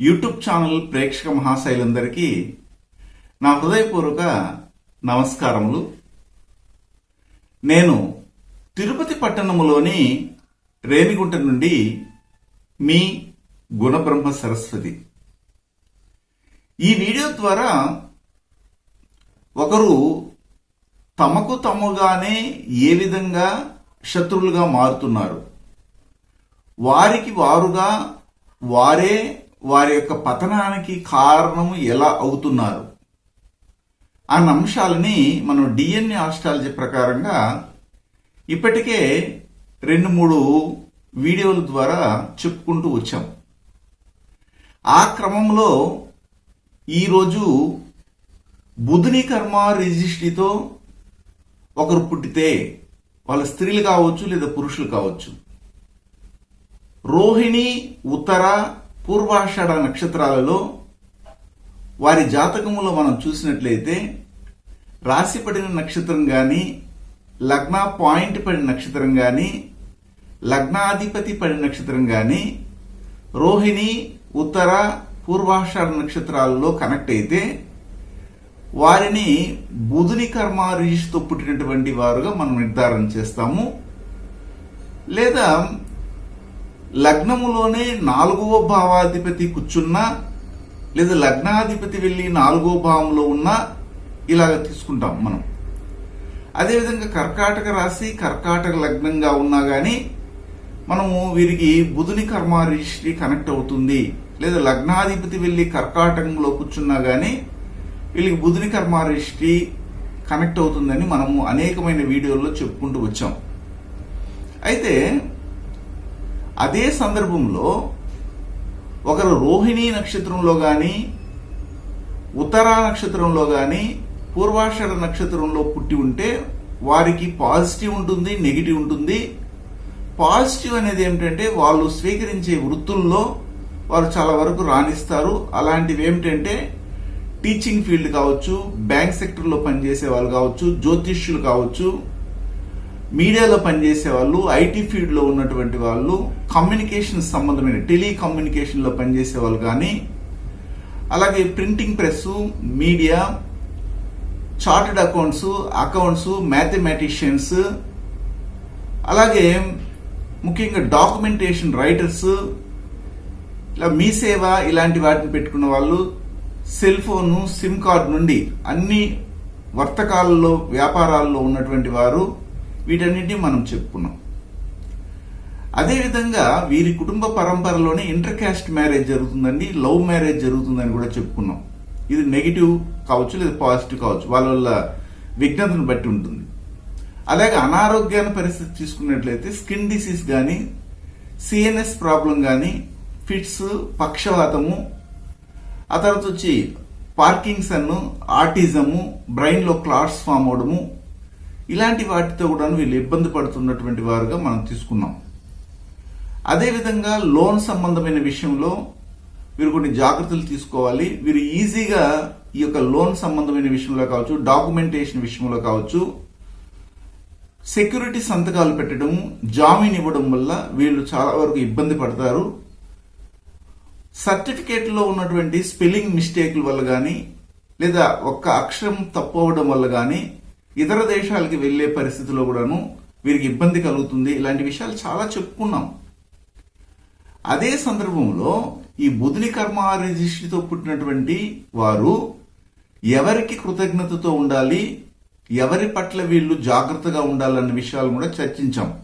YouTube channel ప్రేక్షక మహాశైలందరికీ నా హృదయపూర్వక నమస్కారములు. నేను తిరుపతి పట్టణములోని రేణిగుంట నుండి మీ గుణబ్రహ్మ సరస్వతి. ఈ వీడియో ద్వారా ఒకరు తమకు తమగానే ఏ విధంగా శత్రువులుగా మారుతున్నారు. వారికి వారుగా వారే వారి యొక్క పతనానికి కారణం ఎలా అవుతున్నారు? అన్న అంశాలని మనం డిఎన్ఏ ఆస్ట్రాలజీ ప్రకారంగా ఇప్పటికే రెండు మూడు వీడియోల ద్వారా చెప్పుకుంటూ వచ్చాం. ఆ క్రమంలో ఈరోజు బుధుని కర్మ రిజిస్ట్రీతో ఒకరు పుట్టితే వాళ్ళ స్త్రీలు కావచ్చు లేదా పురుషులు కావచ్చు. రోహిణి ఉత్తర పూర్వాషాఢ నక్షత్రాలలో వారి జాతకములో మనం చూసినట్లయితే రాశి పడిన నక్షత్రం కానీ లగ్న పాయింట్ పడిన నక్షత్రం కానీ లగ్నాధిపతి పడిన నక్షత్రం కానీ రోహిణి ఉత్తర పూర్వాషాఢ నక్షత్రాలలో కనెక్ట్ అయితే వారిని బుధుని కర్మ రిజిస్తో పుట్టినటువంటి వారుగా మనం నిర్ధారణ చేస్తాము. లేదా లగ్నములోనే నాలుగవ భావాధిపతి కూర్చున్నా లేదా లగ్నాధిపతి వెళ్ళి నాలుగో భావంలో ఉన్నా ఇలాగ తీసుకుంటాం మనం. అదేవిధంగా కర్కాటక రాశి కర్కాటక లగ్నంగా ఉన్నా కానీ మనము వీరికి బుధుని కర్మ రిజిస్ట్రీ కనెక్ట్ అవుతుంది. లేదా లగ్నాధిపతి వెళ్ళి కర్కాటకంలో కూర్చున్నా కానీ వీళ్ళకి బుధుని కర్మ రిజిస్ట్రీ కనెక్ట్ అవుతుందని మనము అనేకమైన వీడియోల్లో చెప్పుకుంటూ వచ్చాం. అయితే అదే సందర్భంలో ఒకరు రోహిణి నక్షత్రంలో కానీ ఉత్తరా నక్షత్రంలో కానీ పూర్వాషాఢ నక్షత్రంలో పుట్టి ఉంటే వారికి పాజిటివ్ ఉంటుంది నెగిటివ్ ఉంటుంది. పాజిటివ్ అనేది ఏమిటంటే వాళ్ళు స్వీకరించే వృత్తుల్లో వారు చాలా వరకు రాణిస్తారు. అలాంటివి ఏమిటంటే టీచింగ్ ఫీల్డ్ కావచ్చు బ్యాంక్ సెక్టర్లో పనిచేసే వాళ్ళు కావచ్చు జ్యోతిష్యులు కావచ్చు మీడియాలో పనిచేసే వాళ్ళు ఐటీ ఫీల్డ్లో ఉన్నటువంటి వాళ్ళు కమ్యూనికేషన్ సంబంధమైన టెలికమ్యూనికేషన్లో పనిచేసే వాళ్ళు కానీ అలాగే printing press media chartered accounts accounts mathematicians అలాగే ముఖ్యంగా డాక్యుమెంటేషన్ రైటర్స్ ఇలా మీ సేవ ఇలాంటి వాటిని పెట్టుకున్న వాళ్ళు సెల్ ఫోన్ సిమ్ కార్డ్ నుండి అన్ని వర్తకాలలో వ్యాపారాల్లో ఉన్నటువంటి వారు వీటన్నిటిని మనం చెప్పుకున్నాం. అదేవిధంగా వీరి కుటుంబ పరంపరలోనే ఇంటర్ క్యాస్ట్ మ్యారేజ్ జరుగుతుందండి లవ్ మ్యారేజ్ జరుగుతుందని కూడా చెప్పుకున్నాం. ఇది నెగిటివ్ కావచ్చు లేదా పాజిటివ్ కావచ్చు వాళ్ళ వాళ్ళ విఘ్నతను బట్టి ఉంటుంది. అలాగే అనారోగ్యాన్ని పరిస్థితి తీసుకున్నట్లయితే స్కిన్ డిసీజ్ కానీ సిఎన్ఎస్ ప్రాబ్లం కానీ ఫిట్స్ పక్షవాతము ఆ తర్వాత వచ్చి పార్కింగ్సన్ ఆటిజము బ్రెయిన్లో క్లాట్స్ ఫామ్ అవడము ఇలాంటి వాటితో కూడా వీళ్ళు ఇబ్బంది పడుతున్నటువంటి వారుగా మనం తీసుకున్నాం. అదేవిధంగా లోన్ సంబంధమైన విషయంలో వీరు కొన్ని జాగ్రత్తలు తీసుకోవాలి. వీరు ఈజీగా ఈ యొక్క లోన్ సంబంధమైన విషయంలో కావచ్చు డాక్యుమెంటేషన్ విషయంలో కావచ్చు సెక్యూరిటీ సంతకాలు పెట్టడం జామీన్ ఇవ్వడం వల్ల వీళ్ళు చాలా వరకు ఇబ్బంది పడతారు. సర్టిఫికేట్లో ఉన్నటువంటి స్పెల్లింగ్ మిస్టేక్ల వల్ల కానీ లేదా ఒక్క అక్షరం తప్పు అవడం వల్ల కానీ ఇతర దేశాలకి వెళ్ళే పరిస్థితిలో కూడాను వీరికి ఇబ్బంది కలుగుతుంది. ఇలాంటి విషయాలు చాలా చెప్పుకున్నాం. అదే సందర్భంలో ఈ బుధుని కర్మ దృష్టితో పుట్టినటువంటి వారు ఎవరికి కృతజ్ఞతతో ఉండాలి ఎవరి పట్ల వీళ్ళు జాగ్రత్తగా ఉండాలన్న విషయాలు కూడా చర్చించాం.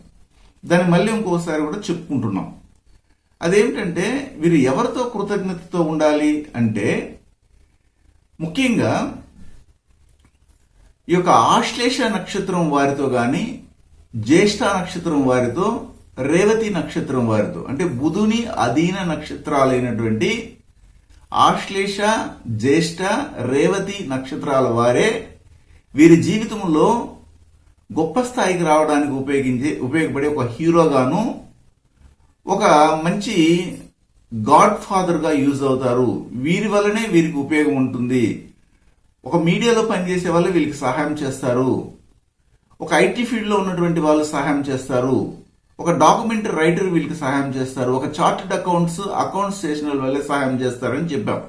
దాన్ని మళ్ళీ ఇంకోసారి కూడా చెప్పుకుంటున్నాం. అదేమిటంటే వీరు ఎవరితో కృతజ్ఞతతో ఉండాలి అంటే ముఖ్యంగా ఈ యొక్క ఆశ్లేష నక్షత్రం వారితో గాని జ్యేష్ఠ నక్షత్రం వారితో రేవతి నక్షత్రం వారితో అంటే బుధుని అధీన నక్షత్రాలైనటువంటి ఆశ్లేష జ్యేష్ఠ రేవతి నక్షత్రాల వారే వీరి జీవితంలో గొప్ప స్థాయికి రావడానికి ఉపయోగించే ఉపయోగపడే ఒక హీరోగాను ఒక మంచి గాడ్ ఫాదర్గా యూజ్ అవుతారు. వీరి వల్లనే వీరికి ఉపయోగం ఉంటుంది. ఒక మీడియాలో పనిచేసే వాళ్ళు వీళ్ళకి సహాయం చేస్తారు. ఒక ఐటీ ఫీల్డ్లో ఉన్నటువంటి వాళ్ళు సహాయం చేస్తారు. ఒక డాక్యుమెంట్ రైటర్ వీళ్ళకి సహాయం చేస్తారు. ఒక చార్టెడ్ అకౌంట్స్ అకౌంట్స్ చేసిన వాళ్ళే సహాయం చేస్తారని చెప్పాం.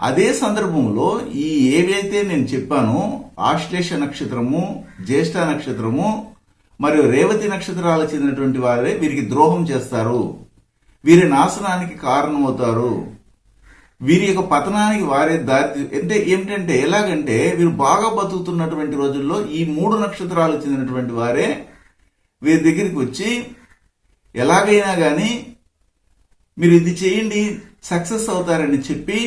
అదే సందర్భంలో ఈ ఏవైతే నేను చెప్పానో ఆశ్లేష నక్షత్రము జ్యేష్ఠ నక్షత్రము మరియు రేవతి నక్షత్రాలకు చెందినటువంటి వారే వీరికి ద్రోహం చేస్తారు. వీరి నాశనానికి కారణమవుతారు. వీరి యొక్క పతనానికి వారే దారి అంటే ఏమిటంటే ఎలాగంటే వీరు బాగా బతుకుతున్నటువంటి రోజుల్లో ఈ మూడు నక్షత్రాలు చెందినటువంటి వారే వీరి దగ్గరికి వచ్చి ఎలాగైనా కానీ మీరు ఇది చేయండి సక్సెస్ అవుతారని చెప్పి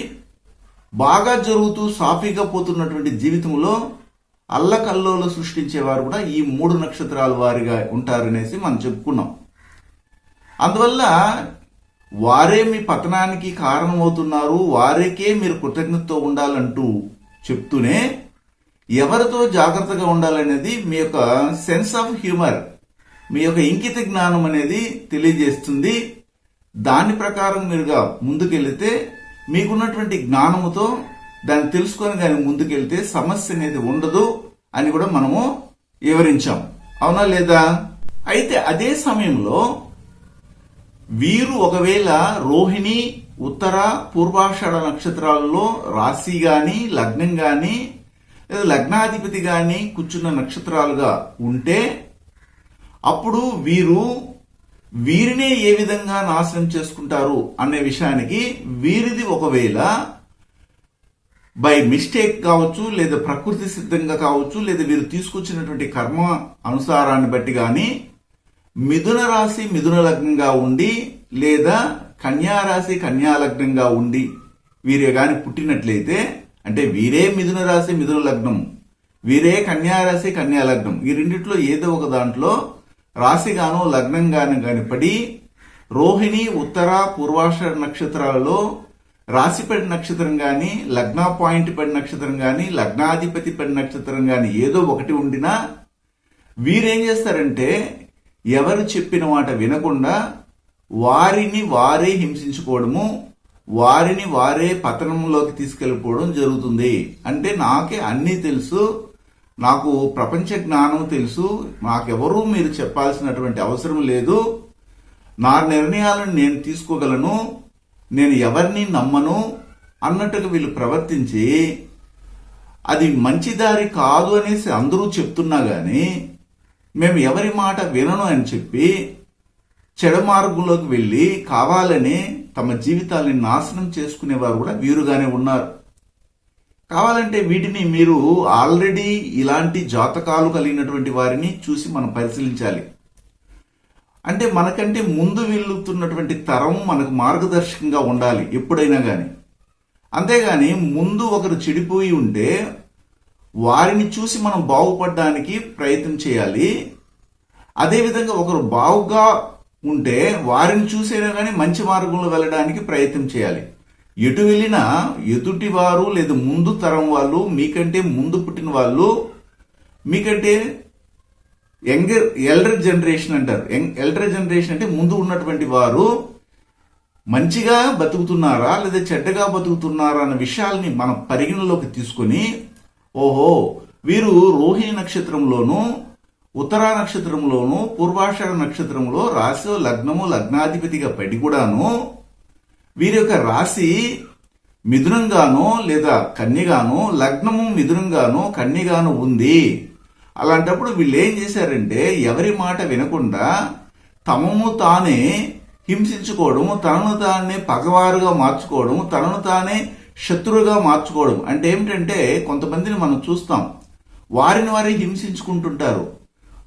బాగా జరుగుతూ సాఫీగా పోతున్నటువంటి జీవితంలో అల్లకల్లోలు సృష్టించేవారు కూడా ఈ మూడు నక్షత్రాల వారిగా ఉంటారనేసి మనం చెప్పుకున్నాం. అందువల్ల వారే మీ పతనానికి కారణమవుతున్నారు వారికే మీరు కృతజ్ఞతతో ఉండాలంటూ చెప్తూనే ఎవరితో జాగ్రత్తగా ఉండాలనేది మీ యొక్క సెన్స్ ఆఫ్ హ్యూమర్ మీ యొక్క ఇంకిత జ్ఞానం అనేది తెలియజేస్తుంది. దాని ప్రకారం మీరుగా ముందుకెళ్తే మీకున్నటువంటి జ్ఞానముతో దాన్ని తెలుసుకొని కానీ ముందుకెళ్తే సమస్య అనేది ఉండదు అని కూడా మనము వివరించాం. అవునా లేదా? అయితే అదే సమయంలో వీరు ఒకవేళ రోహిణి ఉత్తర పూర్వాషాఢ నక్షత్రాలలో రాశి గాని లగ్నం గాని లేదా లగ్నాధిపతి గాని కూర్చున్న నక్షత్రాలుగా ఉంటే అప్పుడు వీరు వీరినే ఏ విధంగా నాశనం చేసుకుంటారు అనే విషయానికి వీరిది ఒకవేళ బై మిస్టేక్ కావచ్చు లేదా ప్రకృతి సిద్ధంగా కావచ్చు లేదా వీరు తీసుకొచ్చినటువంటి కర్మ అనుసారాన్ని బట్టి కానీ మిథున రాశి మిథున లగ్నంగా ఉండి లేదా కన్యా రాశి కన్యా లగ్నంగా ఉండి వీరే కానీ పుట్టినట్లయితే అంటే వీరే మిథున రాశి మిథున లగ్నం వీరే కన్యా రాశి కన్యా లగ్నం ఈ రెండిట్లో ఏదో ఒక దాంట్లో రాశిగాను లగ్నంగాను కాని పడి రోహిణి ఉత్తర పూర్వాష నక్షత్రాలలో రాశిపడి నక్షత్రం కానీ లగ్న పాయింట్ పడి నక్షత్రం కానీ లగ్నాధిపతి పడి నక్షత్రం కానీ ఏదో ఒకటి ఉండినా వీరేం చేస్తారంటే ఎవరు చెప్పిన మాట వినకుండా వారిని వారే హింసించుకోవడము వారిని వారే పతనంలోకి తీసుకెళ్ళిపోవడం జరుగుతుంది. అంటే నాకే అన్నీ తెలుసు నాకు ప్రపంచ జ్ఞానం తెలుసు నాకెవరూ మీరు చెప్పాల్సినటువంటి అవసరం లేదు. నా నిర్ణయాలను నేను తీసుకోగలను నేను ఎవరిని నమ్మను అన్నట్టుగా వీళ్ళు ప్రవర్తించి అది మంచి దారి కాదు అనేసి అందరూ చెప్తున్నా కానీ మేము ఎవరి మాట వినను అని చెప్పి చెడు మార్గంలోకి వెళ్ళి కావాలని తమ జీవితాల్ని నాశనం చేసుకునేవారు కూడా వీరుగానే ఉన్నారు. కావాలంటే వీటిని మీరు ఆల్రెడీ ఇలాంటి జాతకాలు కలిగినటువంటి వారిని చూసి మనం పరిశీలించాలి. అంటే మనకంటే ముందు వెళ్తున్నటువంటి తరం మనకు మార్గదర్శకంగా ఉండాలి ఎప్పుడైనా కానీ అంతేగాని ముందు ఒకరు చెడిపోయి ఉంటే వారిని చూసి మనం బాగుపడడానికి ప్రయత్నం చేయాలి. అదేవిధంగా ఒకరు బాగుగా ఉంటే వారిని చూసేనా కానీ మంచి మార్గంలో వెళ్ళడానికి ప్రయత్నం చేయాలి. ఎటు వెళ్ళినా ఎదుటి వారు లేదా ముందు తరం వాళ్ళు మీకంటే ముందు పుట్టిన వాళ్ళు మీకంటే యంగర్ ఎల్డర్ జనరేషన్ అంటారు. ఎల్డర్ జనరేషన్ అంటే ముందు ఉన్నటువంటి వారు మంచిగా బతుకుతున్నారా లేదా చెడ్డగా బతుకుతున్నారా అన్న విషయాల్ని మనం పరిగణలోకి తీసుకొని ఓహో వీరు రోహిణి నక్షత్రంలోనూ ఉత్తర నక్షత్రంలోనూ పూర్వాషాఢ నక్షత్రంలో రాశి లగ్నము లగ్నాధిపతిగా పడి కూడాను వీరి యొక్క రాశి మిథునంగానో లేదా కన్యగానో లగ్నము మిథునంగానో కన్యగానో ఉంది. అలాంటప్పుడు వీళ్ళు ఏం చేశారంటే ఎవరి మాట వినకుండా తమము తానే హింసించుకోవడం తనను తానే పగవారుగా మార్చుకోవడం తనను తానే శత్రువుగా మార్చుకోవడం. అంటే ఏమిటంటే కొంతమందిని మనం చూస్తాం. వారిని వారే హింసించుకుంటుంటారు.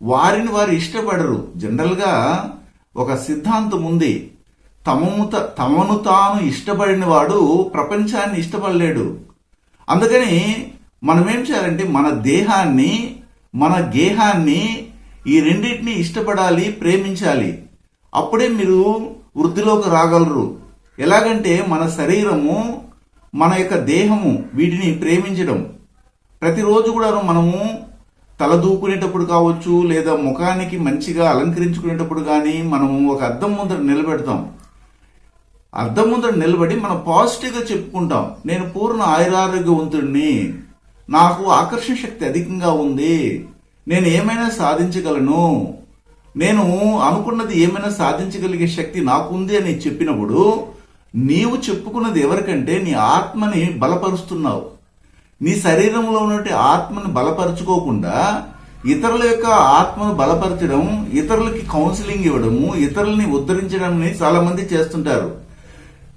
వారిని వారు ఇష్టపడరు. జనరల్గా ఒక సిద్ధాంతం ఉంది. తమము తమను తాను ఇష్టపడిన వాడు ప్రపంచాన్ని ఇష్టపడలేడు. అందుకని మనం ఏం చేయాలంటే మన దేహాన్ని మన గేహాన్ని ఈ రెండింటిని ఇష్టపడాలి ప్రేమించాలి. అప్పుడే మీరు వృద్ధిలోకి రాగలరు. ఎలాగంటే మన శరీరము మన యొక్క దేహము వీటిని ప్రేమించడం. ప్రతిరోజు కూడా మనము తలదూకునేటప్పుడు కావచ్చు లేదా ముఖానికి మంచిగా అలంకరించుకునేటప్పుడు కానీ మనము ఒక అద్దం ముందర నిలబెడతాం. అద్దం ముందర నిలబడి మనం పాజిటివ్గా చెప్పుకుంటాం. నేను పూర్ణ ఆయురారోగ్యవంతుడిని. నాకు ఆకర్షణ శక్తి అధికంగా ఉంది. నేను ఏమైనా సాధించగలను? నేను అనుకున్నది ఏమైనా సాధించగలిగే శక్తి నాకుంది అని చెప్పినప్పుడు నీవు చెప్పుకున్నది ఎవరికంటే నీ ఆత్మని బలపరుస్తున్నావు. నీ శరీరంలో ఉన్నటువంటి ఆత్మను బలపరుచుకోకుండా ఇతరుల యొక్క ఆత్మను బలపరచడం ఇతరులకి కౌన్సిలింగ్ ఇవ్వడము ఇతరులని ఉద్ధరించడం చాలా మంది చేస్తుంటారు.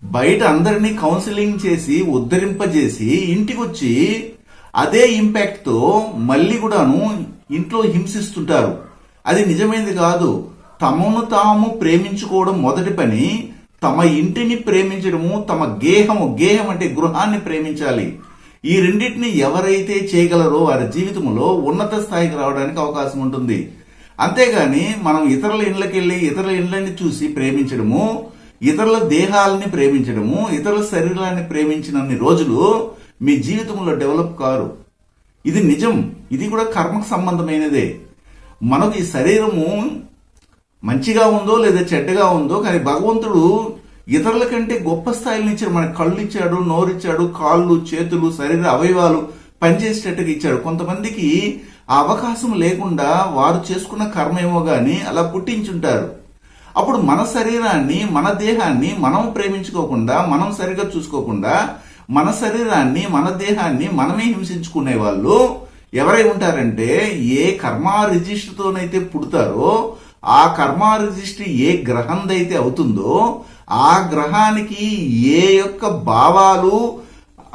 బయట అందరినీ కౌన్సిలింగ్ చేసి ఉద్ధరింపజేసి ఇంటికి వచ్చి అదే ఇంపాక్ట్తో మళ్ళీ కూడాను ఇంట్లో హింసిస్తుంటారు. అది నిజమైనది కాదు. తమను తాము ప్రేమించుకోవడం మొదటి పని తమ ఇంటిని ప్రేమించడము తమ గేహము గేహం అంటే గృహాన్ని ప్రేమించాలి. ఈ రెండింటిని ఎవరైతే చేయగలరో వారి జీవితంలో ఉన్నత స్థాయికి రావడానికి అవకాశం ఉంటుంది. అంతేగాని మనం ఇతరుల ఇండ్లకి వెళ్ళి ఇతరుల ఇండ్లని చూసి ప్రేమించడము ఇతరుల దేహాలని ప్రేమించడము ఇతరుల శరీరాన్ని ప్రేమించినన్ని రోజులు మీ జీవితంలో డెవలప్ కారు. ఇది నిజం. ఇది కూడా కర్మకు సంబంధమైనదే. మనకు ఈ శరీరము మంచిగా ఉందో లేదా చెడ్డగా ఉందో కానీ భగవంతుడు ఇతరుల కంటే గొప్ప స్థాయిల నుంచి మన కళ్ళు ఇచ్చాడు నోరిచ్చాడు కాళ్ళు చేతులు శరీర అవయవాలు పనిచేసేటట్టుగా ఇచ్చాడు. కొంతమందికి ఆ అవకాశం లేకుండా వారు చేసుకున్న కర్మేమో గాని అలా పుట్టించుంటారు. అప్పుడు మన శరీరాన్ని మన దేహాన్ని మనం ప్రేమించుకోకుండా మనం సరిగా చూసుకోకుండా మన శరీరాన్ని మన దేహాన్ని మనమే హింసించుకునే వాళ్ళు ఎవరై ఉంటారంటే ఏ కర్మా రిజిస్ట్రీతోనైతే పుడతారో ఆ కర్మా రిజిస్ట్రీ ఏ గ్రహందైతే అవుతుందో ఆ గ్రహానికి ఏ యొక్క భావాలు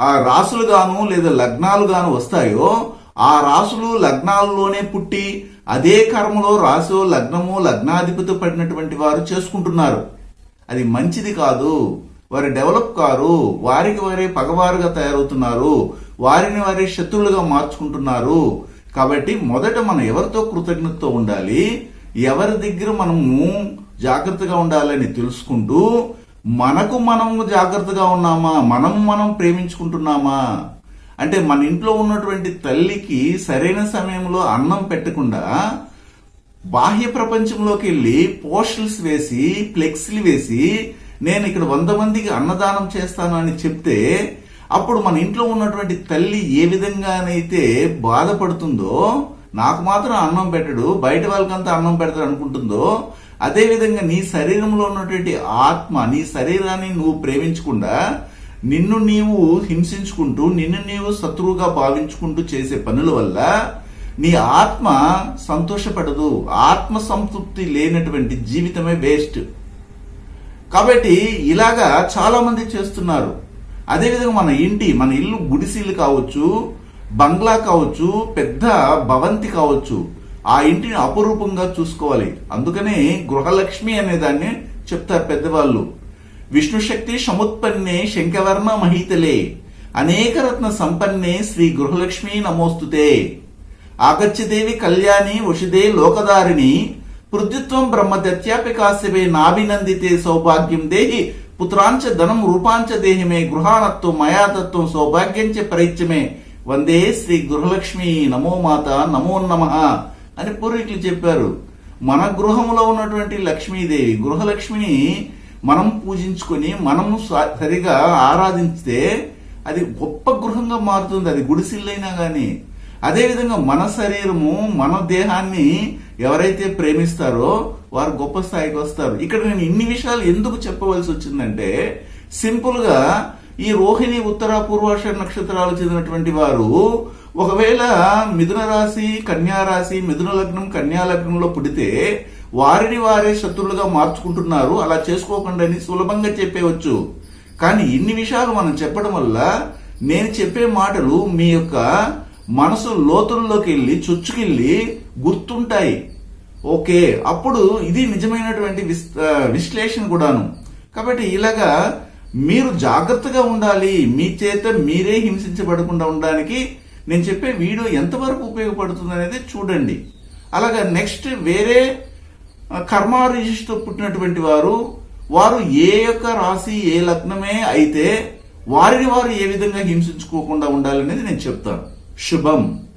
ఆ రాసులుగాను లేదా లగ్నాలు గాను వస్తాయో ఆ రాసులు లగ్నాలలోనే పుట్టి అదే కర్మలో రాసు లగ్నము లగ్నాధిపతి పడినటువంటి వారు చేసుకుంటున్నారు. అది మంచిది కాదు. వారు డెవలప్ కారు. వారికి వారే పగవారుగా తయారవుతున్నారు. వారిని వారే శత్రువులుగా మార్చుకుంటున్నారు. కాబట్టి మొదట మనం ఎవరితో కృతజ్ఞతతో ఉండాలి? ఎవరి దగ్గర మనము జాగ్రత్తగా ఉండాలని తెలుసుకుంటూ మనకు మనం జాగ్రత్తగా ఉన్నామా? మనం మనం ప్రేమించుకుంటున్నామా? అంటే మన ఇంట్లో ఉన్నటువంటి తల్లికి సరైన సమయంలో అన్నం పెట్టకుండా బాహ్య ప్రపంచంలోకి వెళ్ళి పోస్టల్స్ వేసి ఫ్లెక్స్లు వేసి నేను ఇక్కడ వంద మందికి అన్నదానం చేస్తాను అని చెప్తే అప్పుడు మన ఇంట్లో ఉన్నటువంటి తల్లి ఏ విధంగానైతే బాధపడుతుందో నాకు మాత్రం అన్నం పెట్టడు బయట వాళ్ళకంతా అన్నం పెడతాడు అనుకుంటుందో అదేవిధంగా నీ శరీరంలో ఉన్నటువంటి ఆత్మ నీ శరీరాన్ని నువ్వు ప్రేమించకుండా నిన్ను నీవు హింసించుకుంటూ నిన్ను నీవు శత్రువుగా భావించుకుంటూ చేసే పనుల వల్ల నీ ఆత్మ సంతోషపడదు. ఆత్మ సంతృప్తి లేనటువంటి జీవితమే వేస్ట్. కాబట్టి ఇలాగా చాలా మంది చేస్తున్నారు. అదేవిధంగా మన ఇంటి మన ఇల్లు గుడిసీలు కావచ్చు బంగ్లా కావచ్చు పెద్ద భవంతి కావచ్చు ఆ ఇంటిని అపురూపంగా చూసుకోవాలి. అందుకనే గృహలక్ష్మి అనే దాన్ని చెప్తారు పెద్దవాళ్ళు. విష్ణు శక్తి సముత్పన్నే శంఖవర్ణ మహితలే. అనేక రత్న సంపన్నే శ్రీ గృహలక్ష్మి నమోస్తుతే. ఆగచ్చదేవి కళ్యాణి వషిదే లోకదారిణి పృథ్విత్వం బ్రహ్మదత్యాపికాస్యవే నాభినందితే సౌభాగ్యం దేహి. పుత్రాంచ ధనం రూపాంచ దేహమే గృహాణత్వం మయాతత్వం సౌభాగ్యం చ పరిత్యమే. వందే శ్రీ గృహలక్ష్మి నమో మాత నమో నమ. అని పూర్వీకులు చెప్పారు. మన గృహంలో ఉన్నటువంటి లక్ష్మీదేవి గృహలక్ష్మిని మనం పూజించుకొని మనము సరిగా ఆరాధించితే అది గొప్ప గృహంగా మారుతుంది. అది గుడిసిల్లైనా కానీ అదేవిధంగా మన శరీరము మన దేహాన్ని ఎవరైతే ప్రేమిస్తారో వారు గొప్ప స్థాయికి వస్తారు. ఇక్కడ నేను ఇన్ని విషయాలు ఎందుకు చెప్పవలసి వచ్చిందంటే సింపుల్గా ఈ రోహిణి ఉత్తర పూర్వాష నక్షత్రాలు చెందినటువంటి వారు ఒకవేళ మిథున రాశి కన్యా రాశి మిథున లగ్నం కన్యా లగ్నంలో పుడితే వారిని వారే శత్రులుగా మార్చుకుంటున్నారు. అలా చేసుకోకుండా అని సులభంగా చెప్పేవచ్చు. కానీ ఇన్ని విషయాలు మనం చెప్పడం వల్ల నేను చెప్పే మాటలు మీ యొక్క మనసు లోతుల్లోకి వెళ్ళి చొచ్చుకెళ్ళి గుర్తుంటాయి. ఓకే అప్పుడు ఇది నిజమైనటువంటి విశ్లేషణ కూడాను. కాబట్టి ఇలాగా మీరు జాగ్రత్తగా ఉండాలి. మీ చేత మీరే హింసించబడకుండా ఉండడానికి నేను చెప్పే వీడియో ఎంతవరకు ఉపయోగపడుతుంది అనేది చూడండి. అలాగా నెక్స్ట్ వేరే కర్మ రిజిస్టర్ పుట్టినటువంటి వారు వారు ఏ యొక్క రాశి ఏ లగ్నమే అయితే వారిని వారు ఏ విధంగా హింసించుకోకుండా ఉండాలనేది నేను చెప్తాను. శుభం.